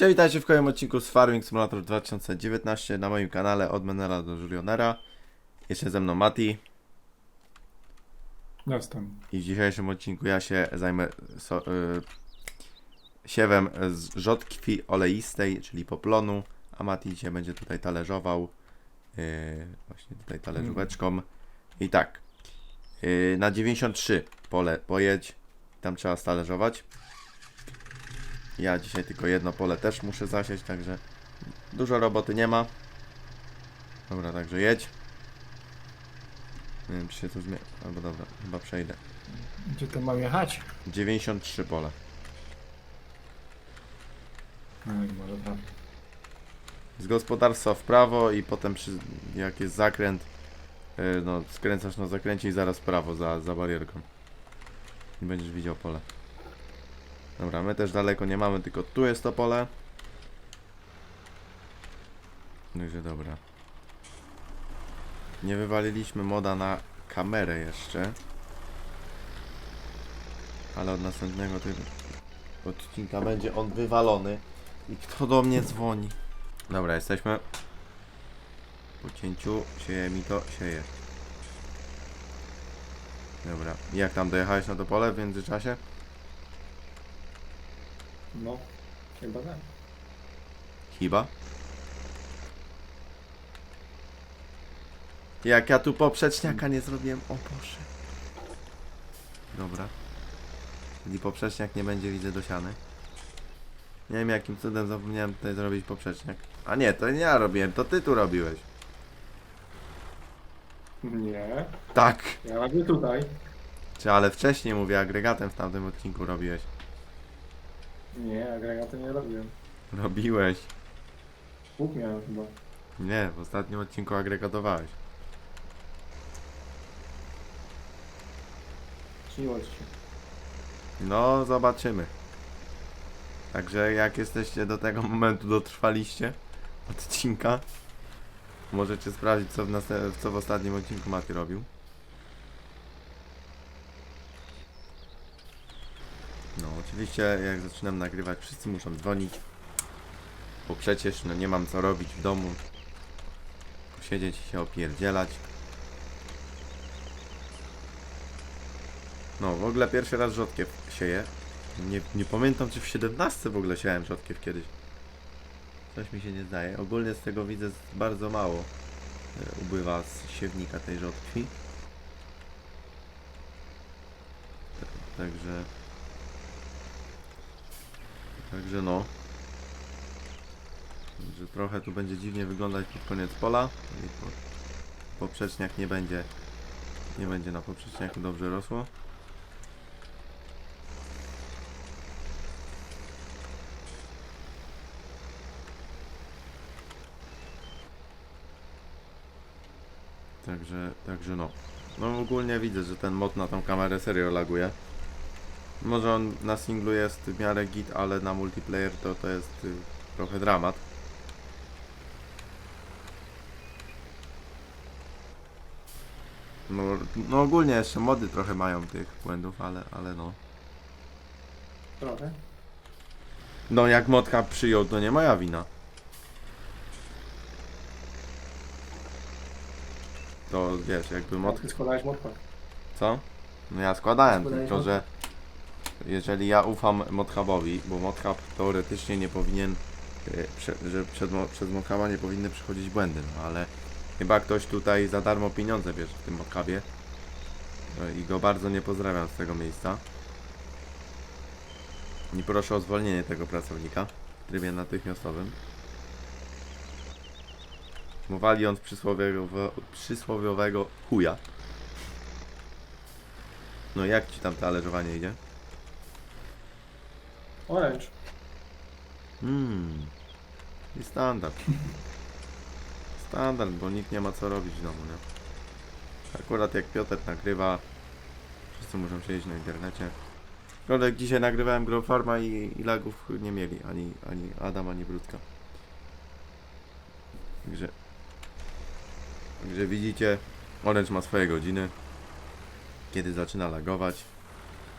Cześć, witajcie w kolejnym odcinku z Farming Simulator 2019 na moim kanale od Menela do Julionera. Jeszcze ze mną Mati Jestem. i w dzisiejszym odcinku ja się zajmę so, y, siewem z rzodkwi oleistej, czyli poplonu, a Mati dzisiaj będzie tutaj talerzował y, właśnie tutaj talerzóweczką. I tak, y, na 93 pole pojedź, tam trzeba stalerzować. Ja dzisiaj tylko jedno pole też muszę zasieć, także dużo roboty nie ma. Dobra, także jedź. Nie wiem, czy się tu zmieni. Albo dobra, chyba przejdę. Gdzie to mam jechać? 93 pole. No może tak. Z gospodarstwa w prawo i potem przy, jak jest zakręt, yy, no skręcasz na zakręcie i zaraz w prawo za, za barierką. I będziesz widział pole. Dobra, my też daleko nie mamy, tylko tu jest to pole. Także dobra. Nie wywaliliśmy moda na kamerę jeszcze. Ale od następnego tego odcinka będzie on wywalony. I kto do mnie dzwoni? Dobra, jesteśmy. Po cięciu sieje mi to, sieje. Dobra, jak tam dojechałeś na to pole w międzyczasie? No, chyba tak. Chyba. Jak ja tu poprzeczniaka nie zrobiłem, o Boże. Dobra. Czyli poprzeczniak nie będzie widzę dosiany. Nie wiem jakim cudem zapomniałem tutaj zrobić poprzeczniak. A nie, to nie ja robiłem, to ty tu robiłeś. Nie, Tak. ja robię tutaj. Czy ale wcześniej mówię, agregatem w tamtym odcinku robiłeś. Nie, agregaty nie robiłem. Robiłeś. Łuk miałem chyba. Nie, w ostatnim odcinku agregatowałeś. Śniło ci się. No, zobaczymy. Także jak jesteście do tego momentu dotrwaliście odcinka, możecie sprawdzić co w, następ- co w ostatnim odcinku Mati robił. Oczywiście jak zaczynam nagrywać, wszyscy muszą dzwonić, bo przecież no, nie mam co robić w domu. Posiedzieć i się opierdzielać. No, w ogóle pierwszy raz rzodkiew sieję. Nie, nie pamiętam, czy w 17 w ogóle siałem rzodkiew kiedyś. Coś mi się nie zdaje. Ogólnie z tego widzę bardzo mało e, ubywa z siewnika tej rzodkwi. Ta- Także... Także no. Także trochę tu będzie dziwnie wyglądać pod koniec pola. I po- Poprzeczniak nie będzie... Nie będzie na poprzeczniaku dobrze rosło. Także, także no. No ogólnie widzę, że ten mod na tą kamerę serio laguje. Może on na singlu jest w miarę git, ale na multiplayer to to jest y, trochę dramat. No, no ogólnie jeszcze mody trochę mają tych błędów, ale, ale no. Trochę. No jak modka przyjął, to nie moja wina. To wiesz, jakby mod Ty składałeś modpa. Co? No ja składałem, Składałeś tylko że jeżeli ja ufam Modhubowi, bo Modhub teoretycznie nie powinien, e, że przed, Modhuba nie powinny przychodzić błędy, no ale chyba ktoś tutaj za darmo pieniądze bierze w tym Modhubie E, i go bardzo nie pozdrawiam z tego miejsca. I proszę o zwolnienie tego pracownika w trybie natychmiastowym. Mówiąc przysłowiowego, przysłowiowego chuja. No jak ci tam talerzowanie idzie? Orange. Hmm. I standard. Standard, bo nikt nie ma co robić w domu, nie? Akurat jak Piotr nagrywa, wszyscy muszą siedzieć na internecie. Środek dzisiaj nagrywałem Grow Farma i, i lagów nie mieli, ani, ani Adam, ani Brudka. Także... Także widzicie, Orange ma swoje godziny, kiedy zaczyna lagować,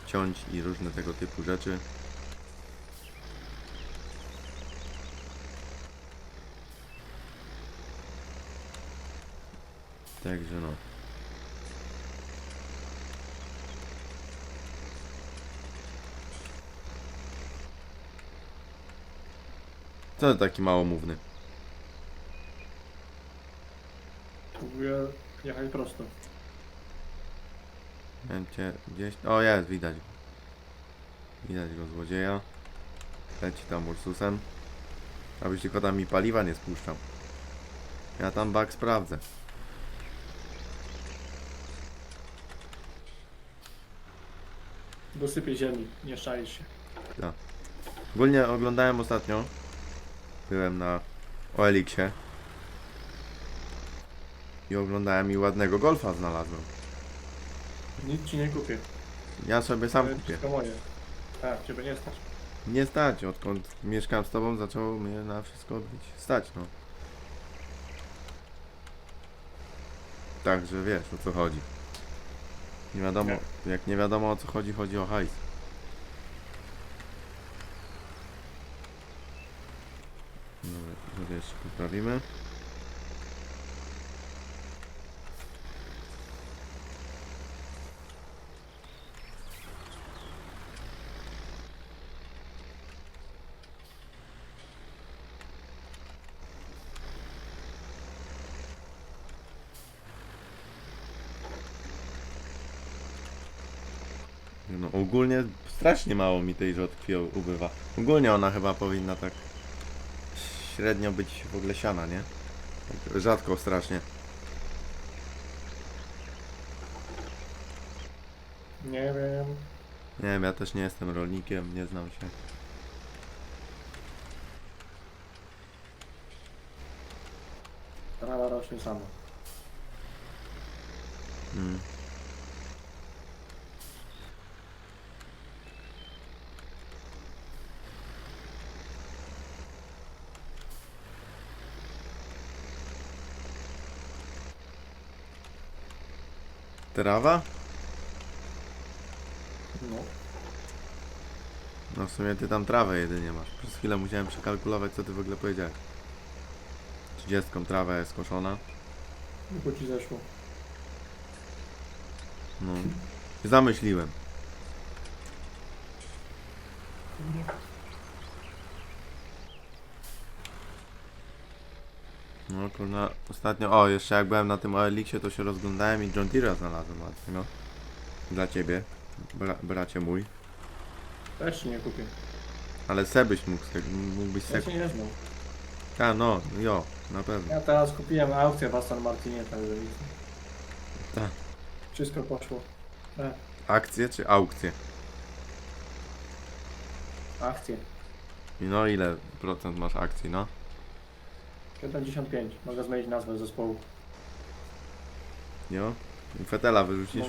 ciąć i różne tego typu rzeczy. Także no. Co ty taki małomówny? Próbuję jechać prosto. Cię gdzieś... O jest, widać go. Widać go złodzieja. Leci tam Ursusem. Abyś tylko tam mi paliwa nie spuszczał. Ja tam bak sprawdzę. Dosypię ziemi, nie szaisz się. Ogólnie oglądałem ostatnio. Byłem na OLX-ie. I oglądałem i ładnego golfa znalazłem. Nic ci nie kupię. Ja sobie sam To kupię. wszystko moje. Tak, ciebie nie stać. Nie stać, odkąd mieszkam z tobą zaczęło mnie na wszystko być stać, no. Także wiesz o co chodzi. Nie wiadomo, jak nie wiadomo o co chodzi, chodzi o hajs. Dobra, sobie jeszcze poprawimy. No ogólnie strasznie mało mi tej rzodkwi ubywa. Ogólnie ona chyba powinna tak średnio być w ogóle siana, nie? Rzadko strasznie. Nie wiem. Nie wiem, ja też nie jestem rolnikiem, nie znam się. Trawa rośnie sama. Mm. Trawa? No. No w sumie ty tam trawę jedynie masz. Przez chwilę musiałem przekalkulować co ty w ogóle powiedziałeś. 30 trawa jest koszona. Tylko ci zeszło. No. Zamyśliłem. No kurna, ostatnio, o jeszcze jak byłem na tym OLX-ie to się rozglądałem i John Deere znalazłem ładnie, no. Dla ciebie, bra bracie mój. Też nie kupię. Ale se byś mógł, se, mógłbyś se... Ja cię nie znam. A no, jo, na pewno. Ja teraz kupiłem aukcję w Aston Martinie, także nic. Tak. Wszystko poszło. E, Akcje czy aukcje? akcje. I no ile procent masz akcji, no? 75. Mogę zmienić nazwę zespołu. Jo? I fetela wyrzucisz?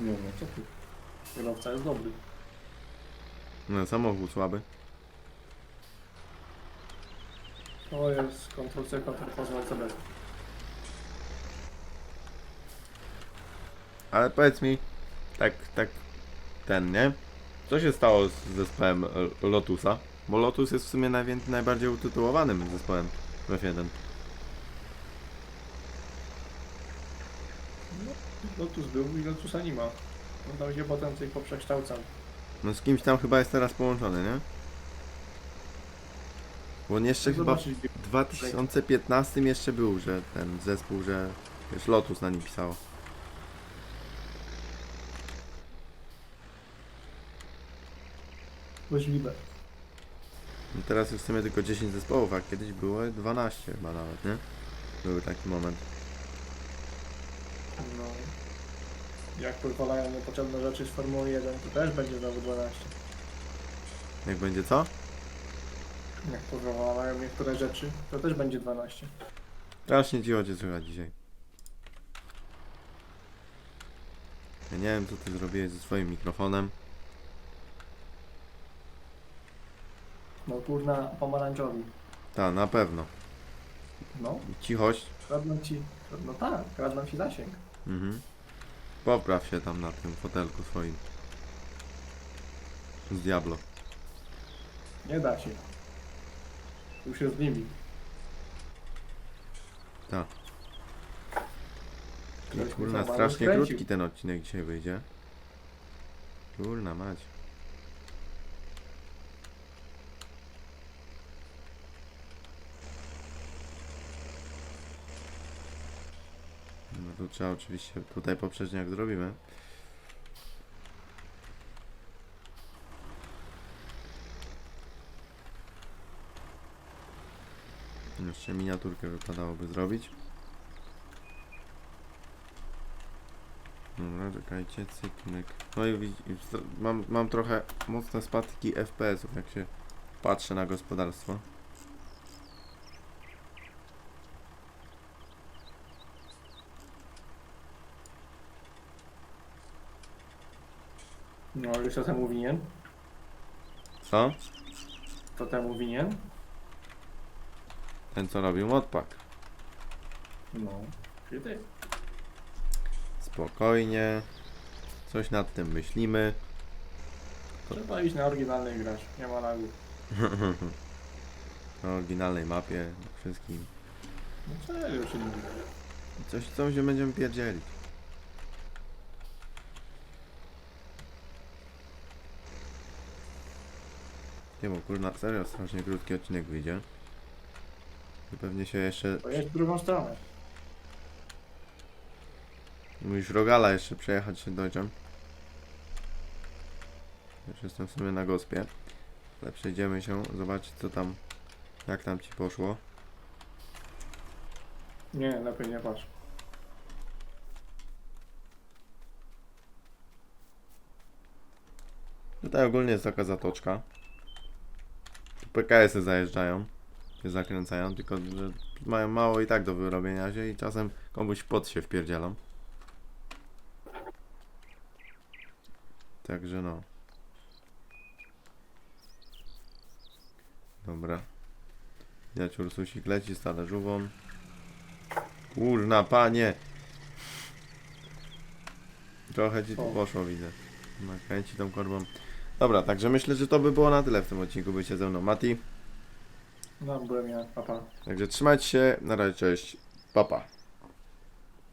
No. Nie wiem, co ty. Kierowca jest dobry. No, samochód słaby. To jest Ctrl-C, Ctrl-V, CB. Ale powiedz mi, tak, tak, ten, nie? Co się stało z zespołem e, Lotusa? Bo Lotus jest w sumie najwię- najbardziej utytułowanym zespołem w F1. Lotus był i Lotusa nie ma. On tam się potem coś poprzekształcał. No z kimś tam chyba jest teraz połączony, nie? Bo on jeszcze chyba w Zobaczyć, 2015 jeszcze był, że ten zespół, że wiesz, Lotus na nim pisało. Możliwe. No teraz jest w sumie tylko 10 zespołów, a kiedyś było 12 chyba nawet, nie? Był taki moment. No. Jak pozwalają niepotrzebne rzeczy z Formuły 1, to też będzie znowu 12. Jak będzie co? Jak pozwalają niektóre rzeczy, to też będzie 12. Strasznie cicho cię słychać dzisiaj. Ja nie wiem co ty zrobiłeś ze swoim mikrofonem. No kurna, pomarańczowi. Ta, na pewno. No, Cichość. kradną ci, no tak, kradną ci zasięg. Mhm. Popraw się tam na tym fotelku swoim. Z Diablo. Nie da się. Już jest limit. Tak. Mi Kurna, strasznie kręcił. krótki ten odcinek dzisiaj wyjdzie. Kurna mać. Tu trzeba oczywiście tutaj poprzednio jak zrobimy. Jeszcze miniaturkę wypadałoby zrobić. Dobra, czekajcie, cyknek. No i mam, mam trochę mocne spadki FPS-ów, jak się patrzę na gospodarstwo. No już co temu winien? Co? To temu winien? Ten co robił modpack. No. Czyli ty. Spokojnie. Coś nad tym myślimy. Trzeba iść na oryginalnej grać. Nie ma lagu. Na oryginalnej mapie, wszystkim. No serio, czyli Coś, co się będziemy pierdzielić. Nie bo kurna, serio strasznie krótki odcinek wyjdzie. I pewnie się jeszcze... pojedź w drugą stronę. Musisz Rogala jeszcze przejechać się dojdziem. Już jestem w sumie na gospie. Ale przejdziemy się, zobaczyć co tam, jak tam ci poszło. Nie, lepiej nie patrz. Tutaj ogólnie jest taka zatoczka. PKS-y zajeżdżają, się zakręcają, tylko że mają mało i tak do wyrobienia się i czasem komuś pod się wpierdzielą. Także no. Dobra. Widać Ursusik leci z talerzówą. Kurna, panie! Trochę ci tu poszło, widzę. Nakręci tą korbą. Dobra, także myślę, że to by było na tyle w tym odcinku. Bycie ze mną Mati. No, byłem ja, papa. Także trzymajcie się. Na razie, cześć. Papa. Pa.